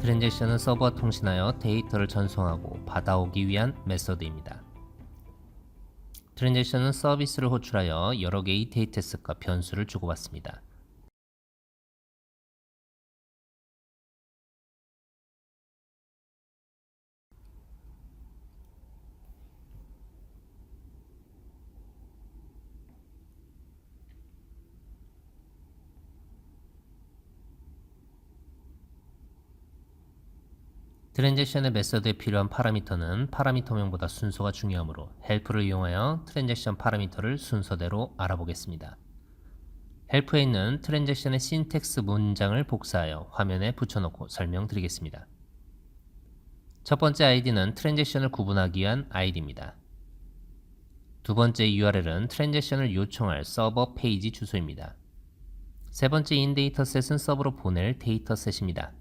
트랜잭션은 서버와 통신하여 데이터를 전송하고 받아오기 위한 메서드입니다. 트랜잭션은 서비스를 호출하여 여러 개의 데이터 셋과 변수를 주고받습니다. 트랜잭션의 메서드에 필요한 파라미터는 파라미터명보다 순서가 중요하므로 헬프를 이용하여 트랜잭션 파라미터를 순서대로 알아보겠습니다. 헬프에 있는 트랜잭션의 신텍스 문장을 복사하여 화면에 붙여놓고 설명드리겠습니다. 첫 번째 아이디는 트랜잭션을 구분하기 위한 아이디입니다. 두 번째 URL은 트랜잭션을 요청할 서버 페이지 주소입니다. 세 번째 인데이터셋은 서버로 보낼 데이터셋입니다.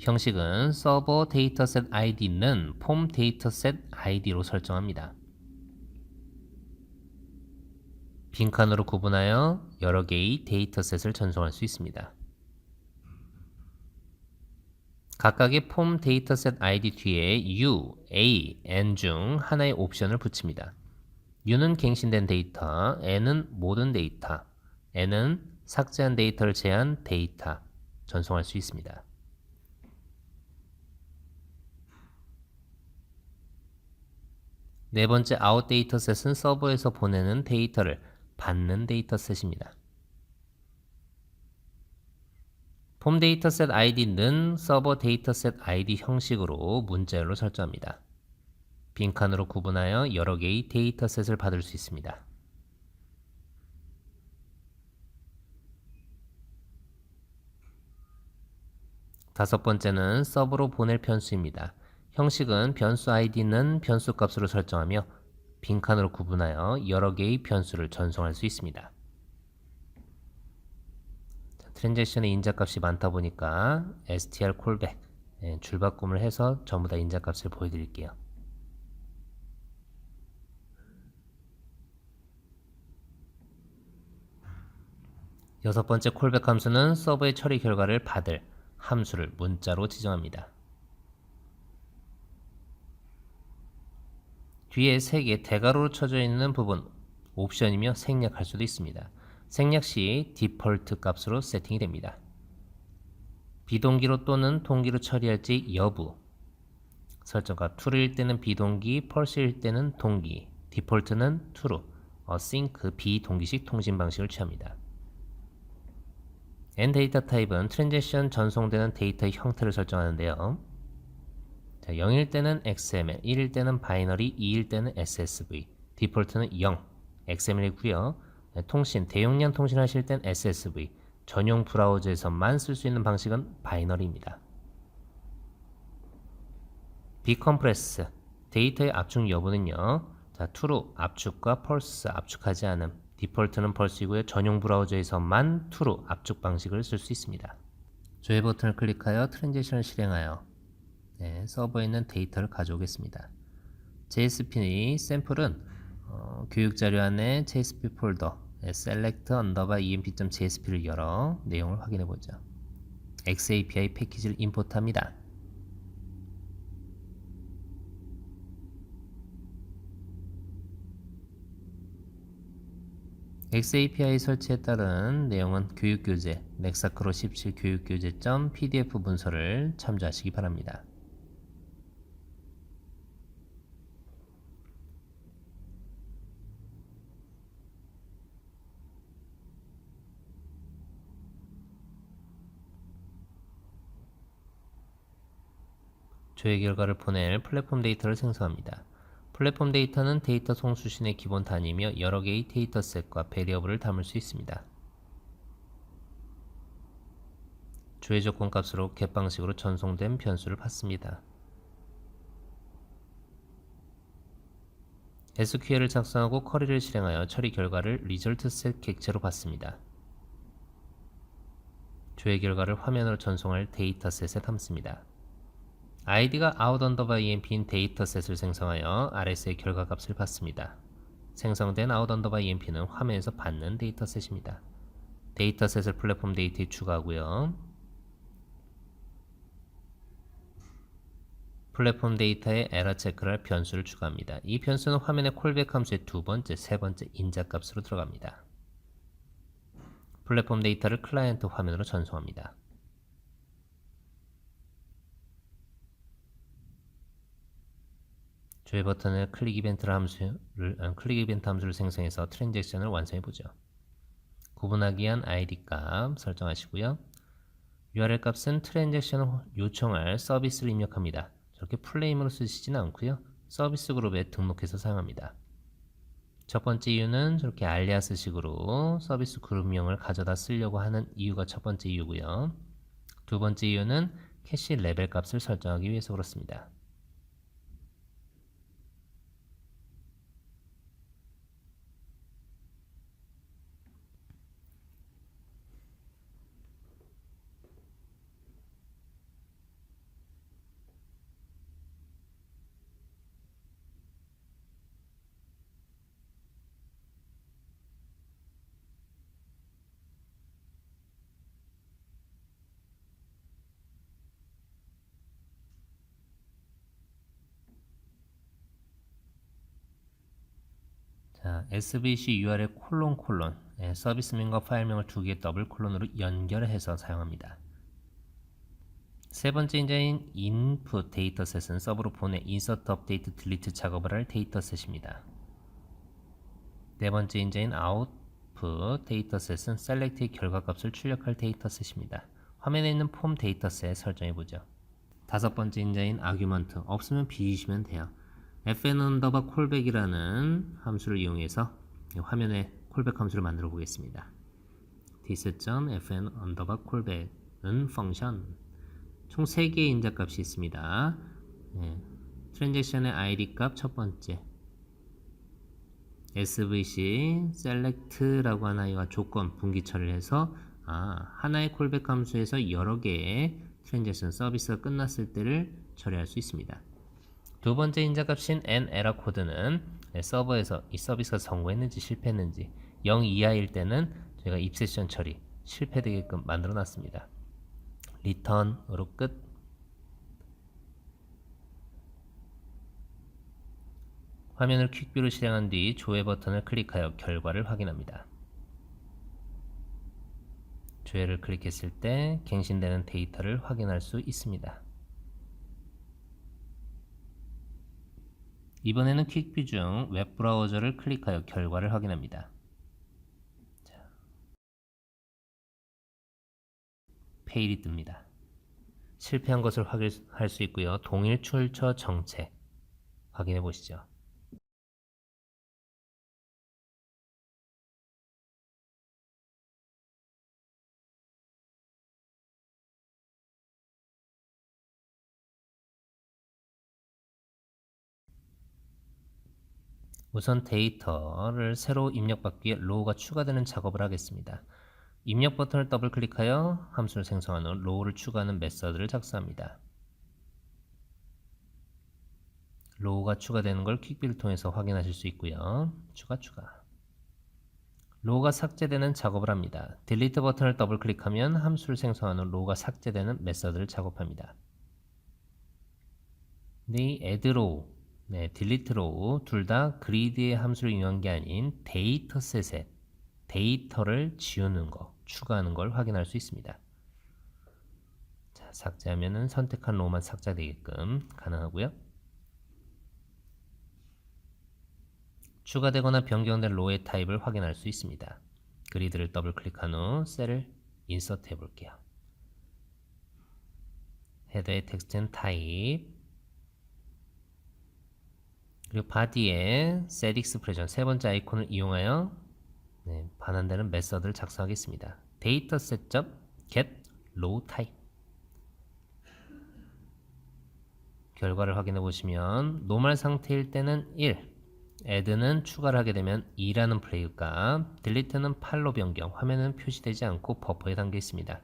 형식은 서버 데이터셋 id는 폼 데이터셋 id로 설정합니다. 빈칸으로 구분하여 여러 개의 데이터셋을 전송할 수 있습니다. 각각의 폼 데이터셋 id 뒤에 u, a, n 중 하나의 옵션을 붙입니다. u는 갱신된 데이터, n은 모든 데이터, n은 삭제한 데이터를 제한 데이터 전송할 수 있습니다. 네 번째 아웃 데이터셋은 서버에서 보내는 데이터를 받는 데이터셋입니다. 폼 데이터셋 id는 서버 데이터셋 id 형식으로 문자열로 설정합니다. 빈칸으로 구분하여 여러 개의 데이터셋을 받을 수 있습니다. 다섯 번째는 서버로 보낼 변수입니다. 형식은 변수 id는 변수 값으로 설정하며 빈칸으로 구분하여 여러 개의 변수를 전송할 수 있습니다. 트랜잭션의 인자값이 많다 보니까 str 콜백 예, 줄바꿈을 해서 전부 다 인자값을 보여드릴게요. 여섯 번째 콜백 함수는 서버의 처리 결과를 받을 함수를 문자로 지정합니다. 뒤에 3개 대괄호로 쳐져 있는 부분 옵션이며 생략할 수도 있습니다. 생략 시 디폴트 값으로 세팅이 됩니다. 비동기로 또는 동기로 처리할지 여부 설정값 true일 때는 비동기, false일 때는 동기, 디폴트는 true, async 비동기식 통신 방식을 취합니다. n 데이터 타입은 트랜잭션 전송되는 데이터의 형태를 설정하는데요. 자, 0일 때는 XML, 1일 때는 바이너리, 2일 때는 SSV, 디폴트는 0, XML이고요. 네, 통신, 대용량 통신하실 땐 SSV, 전용 브라우저에서만 쓸 수 있는 방식은 바이너리입니다. 비컴프레스, 데이터의 압축 여부는요. 자, true, 압축과 false, 압축하지 않음, 디폴트는 false이고요. 전용 브라우저에서만 true, 압축 방식을 쓸 수 있습니다. 조회 버튼을 클릭하여 트랜지션을 실행하여 네, 서버에 있는 데이터를 가져오겠습니다. JSP 샘플은 어, 교육 자료 안에 JSP 폴더 네, select underbar emp.jsp를 열어 내용을 확인해 보죠. XAPI 패키지를 임포트합니다. XAPI 설치에 따른 내용은 교육교재 넥사크로 17 교육교재.pdf 문서를 참조하시기 바랍니다. 조회 결과를 보낼 플랫폼 데이터를 생성합니다. 플랫폼 데이터는 데이터 송수신의 기본 단위며 여러 개의 데이터 셋과 베리어블을 담을 수 있습니다. 조회 조건 값으로 겟 방식으로 전송된 변수를 받습니다. SQL을 작성하고 쿼리를 실행하여 처리 결과를 리절트 셋 객체로 받습니다. 조회 결과를 화면으로 전송할 데이터셋에 담습니다. id가 out underbar emp인 데이터셋을 생성하여 rs의 결과값을 받습니다. 생성된 out underbar emp는 화면에서 받는 데이터셋입니다. 데이터셋을 플랫폼 데이터에 추가하고요. 플랫폼 데이터에 에러 체크를 할 변수를 추가합니다. 이 변수는 화면의 콜백 함수의 두 번째, 세 번째 인자 값으로 들어갑니다. 플랫폼 데이터를 클라이언트 화면으로 전송합니다. 조회 버튼을 클릭 이벤트 함수를 아, 클릭 이벤트 함수를 생성해서 트랜잭션을 완성해 보죠. 구분하기 위한 id 값 설정하시고요. URL 값은 트랜잭션 요청할 서비스를 입력합니다. 저렇게 플레임으로 쓰시지는 않고요. 서비스 그룹에 등록해서 사용합니다. 첫 번째 이유는 저렇게 알리아스식으로 서비스 그룹명을 가져다 쓰려고 하는 이유가 첫 번째 이유고요. 두 번째 이유는 캐시 레벨 값을 설정하기 위해서 그렇습니다. 자, SVC URL 콜론 콜론 예, 서비스명과 파일명을 두 개의 더블 콜론으로 연결해서 사용합니다. 세 번째 인자인 input 데이터셋은 서브로 보내 insert, update, delete 작업을 할 데이터셋입니다. 네 번째 인자인 output 데이터셋은 select의 결과값을 출력할 데이터셋입니다. 화면에 있는 폼 데이터셋 설정해 보죠. 다섯 번째 인자인 argument 없으면 비우시면 돼요. Fn 언더바 콜백이라는 함수를 이용해서 화면에 콜백 함수를 만들어 보겠습니다. this.fn 언더바 콜백은 펑션 총 3개의 인자값이 있습니다. 네. 트랜잭션의 id 값 첫 번째 svc select라고 하나 이와 조건 분기처리를 해서 아, 하나의 콜백 함수에서 여러 개의 트랜잭션 서비스가 끝났을 때를 처리할 수 있습니다. 두 번째 인자값인 n 에러 코드는 서버에서 이 서비스가 성공했는지 실패했는지 0 이하일 때는 저희가 입세션 처리 실패되게끔 만들어 놨습니다. 리턴으로 끝 화면을 퀵뷰로 실행한 뒤 조회 버튼을 클릭하여 결과를 확인합니다. 조회를 클릭했을 때 갱신되는 데이터를 확인할 수 있습니다. 이번에는 퀵뷰 중 웹브라우저를 클릭하여 결과를 확인합니다. 자, 페일이 뜹니다. 실패한 것을 확인할 수 있고요. 동일 출처 정체 확인해 보시죠. 우선 데이터를 새로 입력받기 위해 로우가 추가되는 작업을 하겠습니다. 입력 버튼을 더블 클릭하여 함수를 생성한 후 로우를 추가하는 메서드를 작성합니다. 로우가 추가되는 걸 퀵비를 통해서 확인하실 수 있고요. 추가 추가 로우가 삭제되는 작업을 합니다. 딜리트 버튼을 더블 클릭하면 함수를 생성한 후 로우가 삭제되는 메서드를 작업합니다. 네, add row 네, 딜리트 로우 둘다 그리드의 함수를 이용한 게 아닌 데이터셋에 데이터를 지우는 거, 추가하는 걸 확인할 수 있습니다. 자, 삭제하면은 선택한 로우만 삭제되게끔 가능하고요. 추가되거나 변경된 로우의 타입을 확인할 수 있습니다. 그리드를 더블 클릭한 후 셀을 인서트 해 볼게요. 헤더의 텍스트는 타입 그리고 바디에 set expression 세 번째 아이콘을 이용하여 네, 반환되는 메서드를 작성하겠습니다. dataset.get row type 결과를 확인해 보시면 노멀 상태일 때는 1 add는 추가를 하게 되면 2라는 플레이 값 delete는 8로 변경 화면은 표시되지 않고 버퍼에 담겨 있습니다.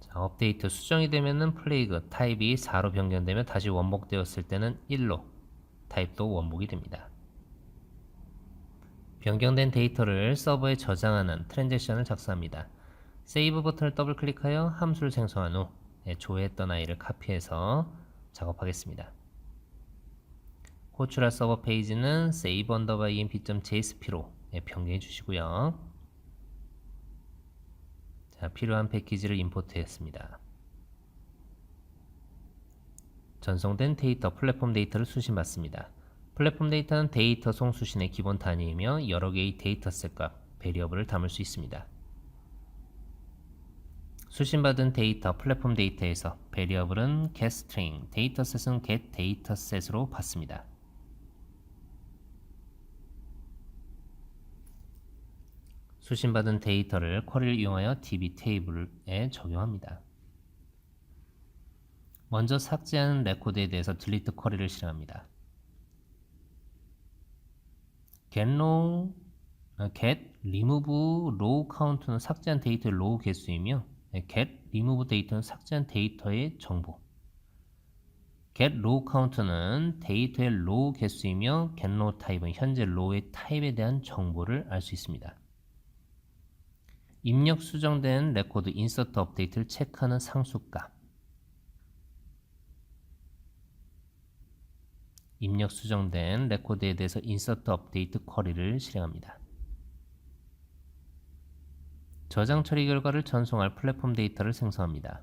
자, 업데이트 수정이 되면은 플레이그 타입이 4로 변경되면 다시 원복되었을 때는 1로 타입도 원복이 됩니다. 변경된 데이터를 서버에 저장하는 트랜잭션을 작성합니다. 세이브 버튼을 더블 클릭하여 함수를 생성한 후 예, 조회했던 아이를 카피해서 작업하겠습니다. 호출할 서버 페이지는 save underbar emp.jsp로 예, 변경해 주시고요. 자, 필요한 패키지를 임포트했습니다. 전송된 데이터 플랫폼 데이터를 수신받습니다. 플랫폼 데이터는 데이터 송수신의 기본 단위이며 여러 개의 데이터셋과 베리어블을 담을 수 있습니다. 수신받은 데이터 플랫폼 데이터에서 베리어블은 getString, 데이터셋은 getDataset으로 받습니다. 수신받은 데이터를 쿼리를 이용하여 DB 테이블에 적용합니다. 먼저 삭제하는 레코드에 대해서 delete 쿼리를 실행합니다. get row, 아, get remove row count는 삭제한 데이터의 row 개수이며 네, get remove 데이터는 삭제한 데이터의 정보. get row count는 데이터의 row 개수이며 get row 타입은 현재 row의 타입에 대한 정보를 알 수 있습니다. 입력 수정된 레코드 인서트 업데이트를 체크하는 상수값. 입력 수정된 레코드에 대해서 인서트 업데이트 쿼리를 실행합니다. 저장 처리 결과를 전송할 플랫폼 데이터를 생성합니다.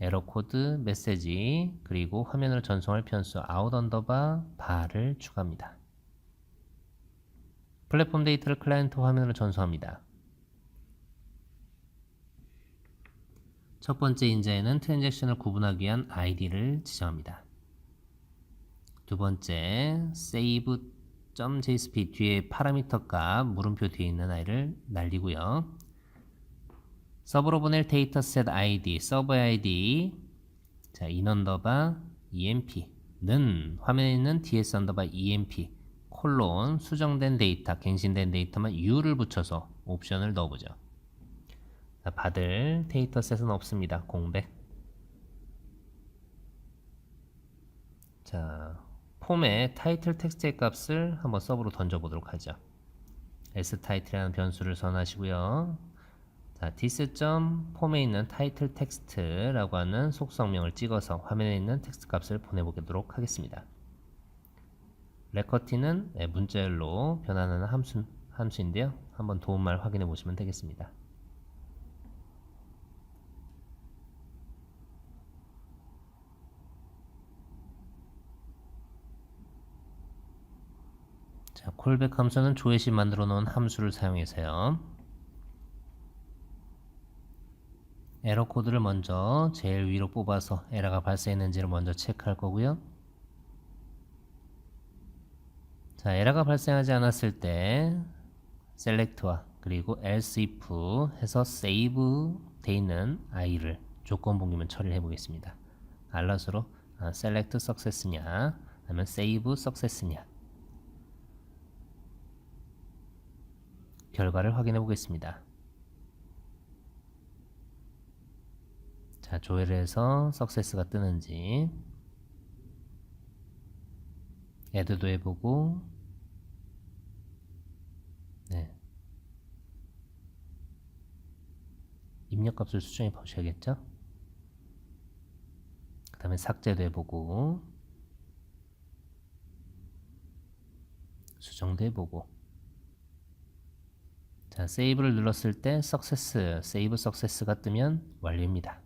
에러 코드, 메시지, 그리고 화면으로 전송할 변수 out 언더바 바를 추가합니다. 플랫폼 데이터를 클라이언트 화면으로 전송합니다. 첫 번째 인자에는 트랜잭션을 구분하기 위한 id를 지정합니다. 두 번째 save.jsp 뒤에 파라미터 값 물음표 뒤에 있는 아이를 날리고요. 서버로 보낼 데이터셋 ID, 서버 ID 자, 인언더바 emp는 화면에 있는 ds 언더바 emp 콜론 수정된 데이터, 갱신된 데이터만 u를 붙여서 옵션을 넣어보죠. 자, 받을 데이터셋은 없습니다. 공백. 자, 폼의 타이틀 텍스트의 값을 한번 서브로 던져보도록 하죠. sTitle이라는 변수를 선하시고요. 자, dis.폼에 있는 타이틀 텍스트라고 하는 속성명을 찍어서 화면에 있는 텍스트 값을 보내보도록 하겠습니다. 레커티는 문자열로 변환하는 함수, 함수인데요. 한번 도움말 확인해 보시면 되겠습니다. 자, 콜백 함수는 조회시 만들어 놓은 함수를 사용해서요. 에러 코드를 먼저 제일 위로 뽑아서 에러가 발생했는지를 먼저 체크할 거고요. 자, 에러가 발생하지 않았을 때 select와 그리고 else if 해서 save 돼 있는 i를 조건 봉기면 처리를 해 보겠습니다. 알럿으로 아, select success냐 아니면 save success냐 결과를 확인해 보겠습니다. 자, 조회를 해서 석세스가 뜨는지 애드도 해보고 네. 입력값을 수정해 보셔야겠죠? 그 다음에 삭제도 해보고 수정도 해보고 자, 세이브를 눌렀을 때 석세스, 세이브 석세스가 뜨면 완료입니다.